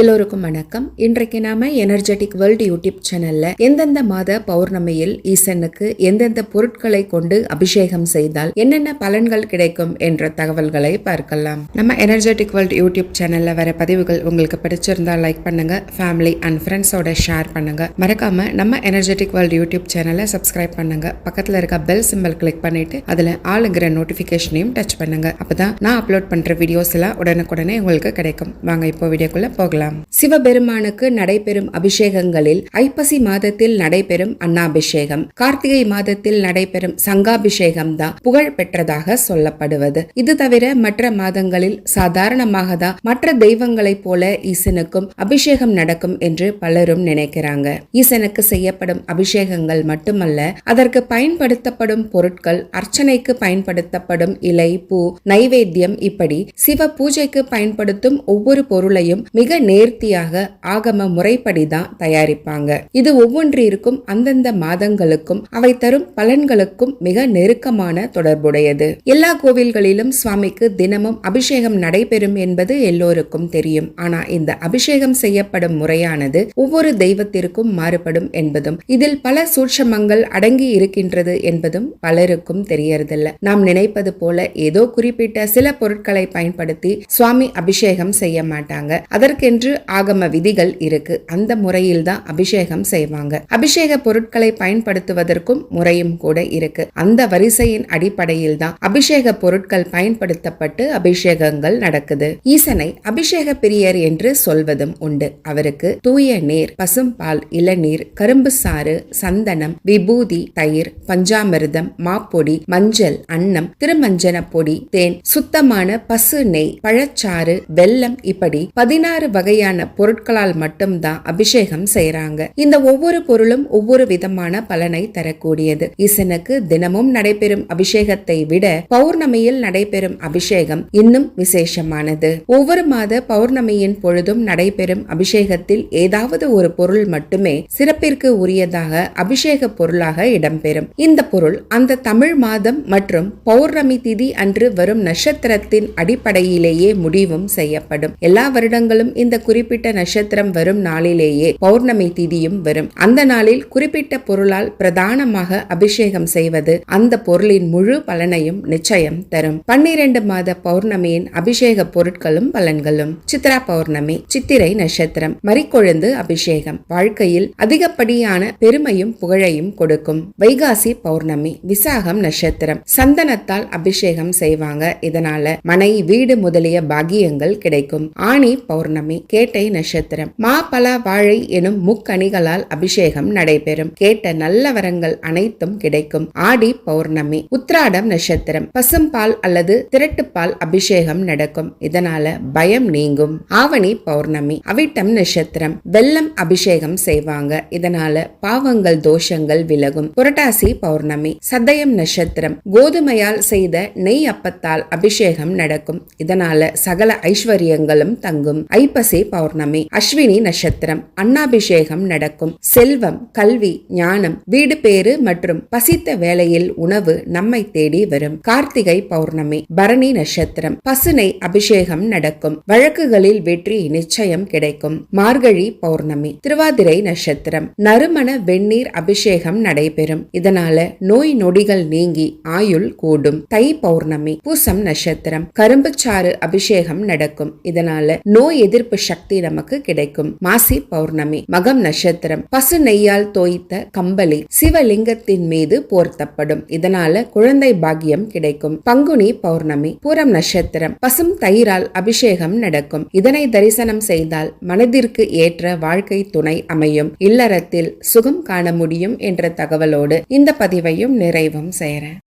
எல்லோருக்கும் வணக்கம். இன்றைக்கு நாம எனர்ஜெட்டிக் வேர்ல்ட் யூடியூப் சேனல்ல எந்தெந்த மாத பௌர்ணமியில் ஈசனுக்கு எந்தெந்த பொருட்களை கொண்டு அபிஷேகம் செய்தால் என்னென்ன பலன்கள் கிடைக்கும் என்ற தகவல்களை பார்க்கலாம். நம்ம எனர்ஜெட்டிக் வேர்ல்ட் யூடியூப் சேனல்ல வர பதிவுகள் உங்களுக்கு பிடிச்சிருந்தா லைக் பண்ணுங்க. ஃபேமிலி அண்ட் ஃப்ரெண்ட்ஸோட ஷேர் பண்ணுங்க. மறக்காம நம்ம எனர்ஜெட்டிக் வேர்ல்டு யூடியூப் சேனலை சப்ஸ்கிரைப் பண்ணுங்க. பக்கத்துல இருக்க பெல் சிம்பல் கிளிக் பண்ணிட்டு அதுல ஆளுங்கிற நோட்டிபிகேஷனையும் டச் பண்ணுங்க. அப்பதான் நான் அப்லோட் பண்ற வீடியோஸ் எல்லாம் உடனுக்குடனே உங்களுக்கு கிடைக்கும். வாங்க இப்போ வீடியோக்குள்ள போகலாம். சிவபெருமானுக்கு நடைபெறும் அபிஷேகங்களில் ஐப்பசி மாதத்தில் நடைபெறும் அன்னாபிஷேகம் கார்த்திகை மாதத்தில் நடைபெறும் சங்காபிஷேகம் தான் புகழ் பெற்றதாக சொல்லப்படுவது. இது தவிர மற்ற மாதங்களில் சாதாரணமாக தான் மற்ற தெய்வங்களைப் போல ஈசனுக்கும் அபிஷேகம் நடக்கும் என்று பலரும் நினைக்கிறாங்க. ஈசனுக்கு செய்யப்படும் அபிஷேகங்கள் மட்டுமல்ல அதற்கு பயன்படுத்தப்படும் பொருட்கள் அர்ச்சனைக்கு பயன்படுத்தப்படும் இலை பூ நைவேத்தியம் இப்படி சிவ பூஜைக்கு பயன்படுத்தும் ஒவ்வொரு பொருளையும் மிக நேர்த்தியாக ஆகம முறைப்படிதான் தயாரிப்பாங்க. இது ஒவ்வொன்றிற்கும் அந்தந்த மாதங்களுக்கும் அவை தரும் பலன்களுக்கும் மிக நெருக்கமான தொடர்புடையது. எல்லா கோவில்களிலும் சுவாமிக்கு தினமும் அபிஷேகம் நடைபெறும் என்பது எல்லோருக்கும் தெரியும். ஆனா இந்த அபிஷேகம் செய்யப்படும் முறையானது ஒவ்வொரு தெய்வத்திற்கும் மாறுபடும் என்பதும் இதில் பல சூட்சமங்கள் அடங்கி இருக்கின்றது என்பதும் பலருக்கும் தெரியறதில்ல. நாம் நினைப்பது போல ஏதோ குறிப்பிட்ட சில பொருட்களை பயன்படுத்தி சுவாமி அபிஷேகம் செய்ய மாட்டாங்க. அதற்கென்று ஆகம விதிகள் இருக்கு. அந்த முறையில் தான் அபிஷேகம் செய்வாங்க. அபிஷேக பொருட்களை பயன்படுத்துவதற்கும் முறையும் கூட இருக்கு. அந்த வரிசையின் அடிப்படையில் தான் அபிஷேக பொருட்கள் பயன்படுத்தப்பட்டு அபிஷேகங்கள் நடக்குது. ஈசனை அபிஷேக பிரியர் என்று சொல்வதும் உண்டு. அவருக்கு தூய நீர் பசும்பால் இளநீர் கரும்பு சாறு சந்தனம் விபூதி தயிர் பஞ்சாமிர்தம் மாப்பொடி மஞ்சள் அன்னம் திருமஞ்சன பொடி தேன் சுத்தமான பசு நெய் பழச்சாறு வெல்லம் இப்படி பதினாறு வகை வகையான பொருட்களால் மட்டும்தான் அபிஷேகம் செய்யறாங்க இந்த ஒவ்வொரு பொருளும் ஒவ்வொரு விதமான பலனை தரக்கூடியது. இசனுக்கு தினமும் நடைபெறும் அபிஷேகத்தை விட பௌர்ணமியில் நடைபெறும் அபிஷேகம் இன்னும் விசேஷமானது. ஒவ்வொரு மாத பௌர்ணமியின் பொழுதும் நடைபெறும் அபிஷேகத்தில் ஏதாவது ஒரு பொருள் மட்டுமே சிறப்பிற்கு உரியதாக அபிஷேக பொருளாக இடம்பெறும். இந்த பொருள் அந்த தமிழ் மாதம் மற்றும் பௌர்ணமி திதி அன்று வரும் நட்சத்திரத்தின் அடிப்படையிலேயே முடிவும் செய்யப்படும். எல்லா வருடங்களும் இந்த குறிப்பிட்ட நட்சத்திரம் வரும் நாளிலேயே பௌர்ணமி திதியும் வரும். அந்த நாளில் குறிப்பிட்ட பொருளால் பிரதானமாக அபிஷேகம் செய்வது அந்த பொருளின் முழு பலனையும் நிச்சயம் தரும். பன்னிரண்டு மாத பௌர்ணமியின் அபிஷேக பொருட்களும் பலன்களும். சித்ரா பௌர்ணமி சித்திரை நட்சத்திரம் மறிக்கொழுந்து அபிஷேகம். வாழ்க்கையில் அதிகப்படியான பெருமையும் புகழையும் கொடுக்கும். வைகாசி பௌர்ணமி விசாகம் நட்சத்திரம். சந்தனத்தால் அபிஷேகம் செய்வாங்க. இதனால மனை வீடு முதலிய பாகியங்கள் கிடைக்கும். ஆணி பௌர்ணமி கேட்டை நட்சத்திரம். மாப்பலா வாழை எனும் முக்கணிகளால் அபிஷேகம் நடைபெறும். கேட்ட நல்ல வரங்கள் அனைத்தும் கிடைக்கும். ஆடி பௌர்ணமி உத்ராடம் நட்சத்திரம் பசும்பால் அல்லது திரட்டுப்பால் அபிஷேகம் நடக்கும். இதனால பயம் நீங்கும். ஆவணி பௌர்ணமி அவிட்டம் நட்சத்திரம் வெள்ளம் அபிஷேகம் செய்வாங்க. இதனால பாவங்கள் தோஷங்கள் விலகும். புரட்டாசி பௌர்ணமி சதயம் நட்சத்திரம் கோதுமையால் செய்த நெய் அப்பத்தால் அபிஷேகம் நடக்கும். இதனால சகல ஐஸ்வர்யங்களும் தங்கும். ஐப்பசி ஐப்பசி பௌர்ணமி அஸ்வினி நட்சத்திரம் அன்னாபிஷேகம் நடக்கும். செல்வம் கல்வி ஞானம் வீடு பேறு மற்றும் பசித்த வேளையில் உணவு நம்மை தேடி வரும். கார்த்திகை பௌர்ணமி பரணி நட்சத்திரம் பசுனை அபிஷேகம் நடக்கும். வழக்குகளில் வெற்றி நிச்சயம் கிடைக்கும். மார்கழி பௌர்ணமி திருவாதிரை நட்சத்திரம் நறுமண வெந்நீர் அபிஷேகம் நடைபெறும். இதனால நோய் நொடிகள் நீங்கி ஆயுள் கூடும். தை பௌர்ணமி பூசம் நட்சத்திரம் கரும்புச்சாறு அபிஷேகம் நடக்கும். இதனால நோய் எதிர்ப்பு சக்தி நமக்கு கிடைக்கும். மாசி பௌர்ணமி மகம் நட்சத்திரம் பசு நெய்யால் தோய்த்த கம்பளி சிவலிங்கத்தின் மீது போர்த்தப்படும். இதனால குழந்தை பாக்கியம் கிடைக்கும். பங்குனி பௌர்ணமி பூரம் நட்சத்திரம் பசும் தயிரால் அபிஷேகம் நடக்கும். இதனை தரிசனம் செய்தால் மனதிற்கு ஏற்ற வாழ்க்கை துணை அமையும். இல்லறத்தில் சுகம் காண முடியும் என்ற தகவலோடு இந்த பதிவையும் நிறைவும் செய்கிறேன்.